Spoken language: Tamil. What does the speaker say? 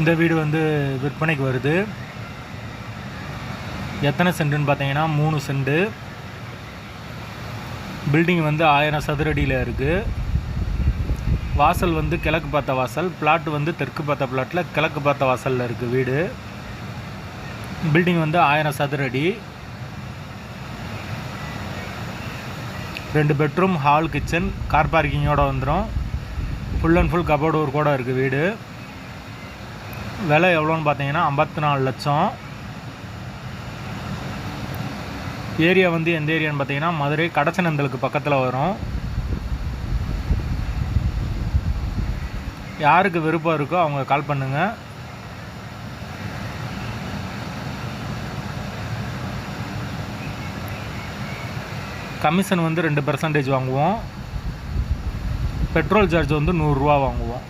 இந்த வீடு வந்து விற்பனைக்கு வருது. எத்தனை சென்ட்டுன்னு பார்த்தீங்கன்னா மூணு சென்டு. பில்டிங் வந்து ஆயிரம் சதுரடியில் இருக்குது வாசல் வந்து கிழக்கு பார்த்த வாசல் பிளாட் வந்து தெற்கு பார்த்த பிளாட்டில் கிழக்கு பார்த்த வாசலில் இருக்குது வீடு. பில்டிங் வந்து ஆயிரம் சதுரடி. ரெண்டு பெட்ரூம் ஹால் கிச்சன் கார் பார்க்கிங்கோடு வந்துடும் ஃபுல் அண்ட் ஃபுல் கபோர்டு ஒரு கூட இருக்குது வீடு. விலை எவ்வளோன்னு பார்த்தீங்கன்னா ஐம்பத்தி நாலு லட்சம். ஏரியா வந்து எந்த ஏரியான்னு பார்த்தீங்கன்னா மதுரை கடச்சநந்தலுக்கு பக்கத்தில் வரும். யாருக்கு விருப்பம் இருக்கோ அவங்க கால் பண்ணுங்கள் கமிஷன் வந்து ரெண்டு பர்சன்டேஜ் வாங்குவோம். பெட்ரோல் சார்ஜ் வந்து நூறுரூவா வாங்குவோம்.